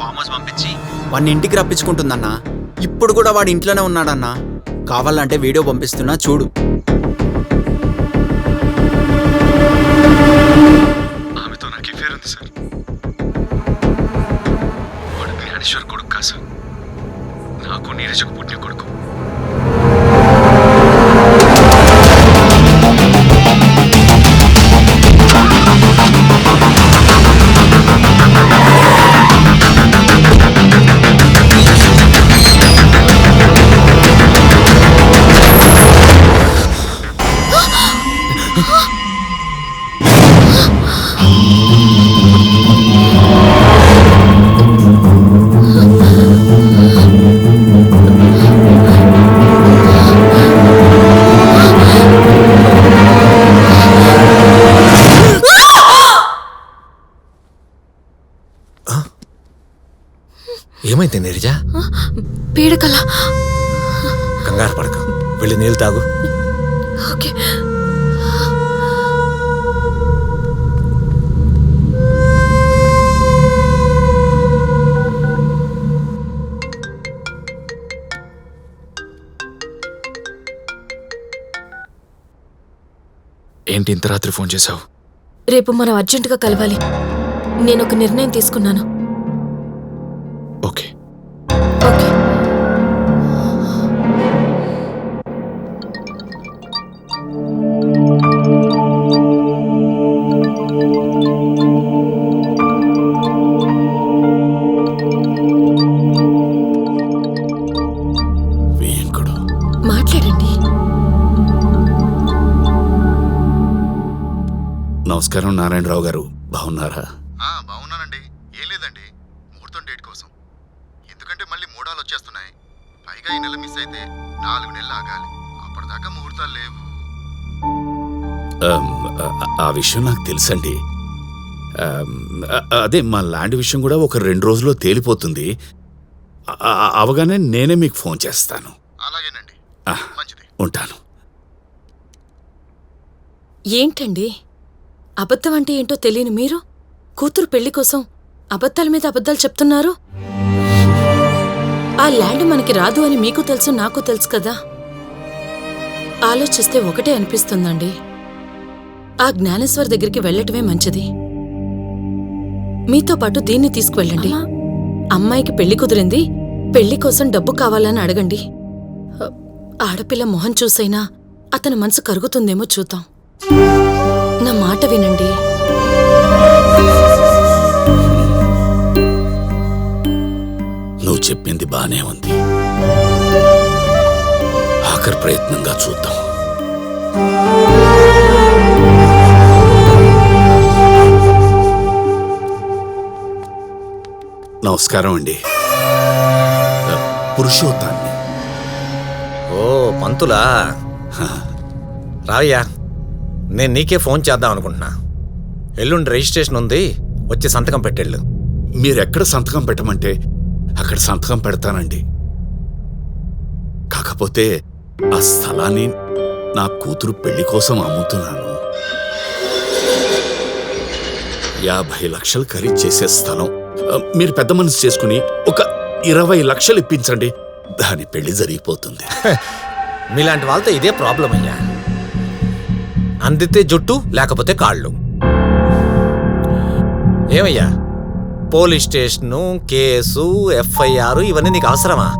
Farm house పంపించి. వాడిని ఇంటికి రప్పించుకుంటుందన్నా. ఇప్పుడు కూడా వాడు ఇంట్లోనే ఉన్నాడన్నా. కావాలంటే వీడియో పంపిస్తున్నా చూడు. ఆమెతో నాకు ఫేర్ ఉంది సార్. వాడు జ్ఞానేశ్వర్ కొడుకు కాదు సార్. నాకు నీరజకు పుట్టిన కొడుకు. ఏమైంది నీరజ? పీడకల. కంగారు పడక. వెళ్ళి నీళ్ళు తాగు. ఓకే. ఏంటి ఇంత రాత్రి ఫోన్ చేశావు? రేపు మనం అర్జెంటుగా కలవాలి. నేను ఒక నిర్ణయం తీసుకున్నాను. ఓకే. మాట్లాడండి. నమస్కారం నారాయణరావు గారు. బాగున్నారా? వచ్చేస్తున్నాయి. పైగా ఈ నెల మిస్ అయితే నాలుగు నెలలు ఆగాలి. అప్పటిదాకా ముహూర్తాలు లేవు. ఆ- విషయం నాకు తెలుసండి. అదే మా ల్యాండ్ విషయం కూడా ఒక రెండు రోజుల్లో తేలిపోతుంది. అవగానే నేనే మీకు ఫోన్ చేస్తాను. అలాగేనండి. మంచిది. ఉంటాను. ఏంటండి? అబద్ధం అంటే ఏంటో తెలియని మీరు? కూతురు పెళ్ళి కోసం అబద్ధాల మీద అబద్ధాలు చెప్తున్నారు? ఆ ల్యాండ్ మనకి రాదు అని మీకు తెలుసు నాకు తెలుసు కదా? ఆలోచిస్తే ఒకటే అనిపిస్తుందండి. ఆ జ్ఞానేశ్వర్ దగ్గరికి వెళ్ళటమే మంచిది. మీతో పాటు దీన్ని తీసుకువెళ్ళండి. అమ్మాయికి పెళ్ళి కుదిరింది పెళ్ళి కోసం డబ్బు కావాలని అడగండి. ఆడపిల్ల మొహం చూసైనా అతని మనసు కరుగుతుందేమో చూద్దాం. నా మాట వినండి. ఆఖరి ప్రయత్నంగా చూద్దాం. నమస్కారం అండి. పురుషోత్తాన్ని. ఓ పంతులా. రావయ్యా నేను నీకే ఫోన్ చేద్దాం అనుకుంటున్నా. ఎల్లుండి రిజిస్ట్రేషన్ ఉంది వచ్చి సంతకం పెట్టెళ్ళు. మీరెక్కడ సంతకం పెట్టమంటే అక్కడ సంతకం పెడతానండి. కాకపోతే ఆ స్థలాన్ని నా కూతురు పెళ్ళి కోసం అమ్ముతున్నాను. యాభై లక్షలు ఖరీదు చేసే స్థలం. మీరు పెద్ద మనసు చేసుకుని ఒక ఇరవై లక్షలు ఇప్పించండి. దాని పెళ్ళి జరిగిపోతుంది. మీలాంటి వాళ్ళతో ఇదే ప్రాబ్లం అయ్యా. అందితే జుట్టు లేకపోతే కాళ్ళు. ఏమయ్యా? పోలీస్ స్టేషను కేసు ఎఫ్ఐఆర్ ఇవన్నీ నీకు అవసరమా?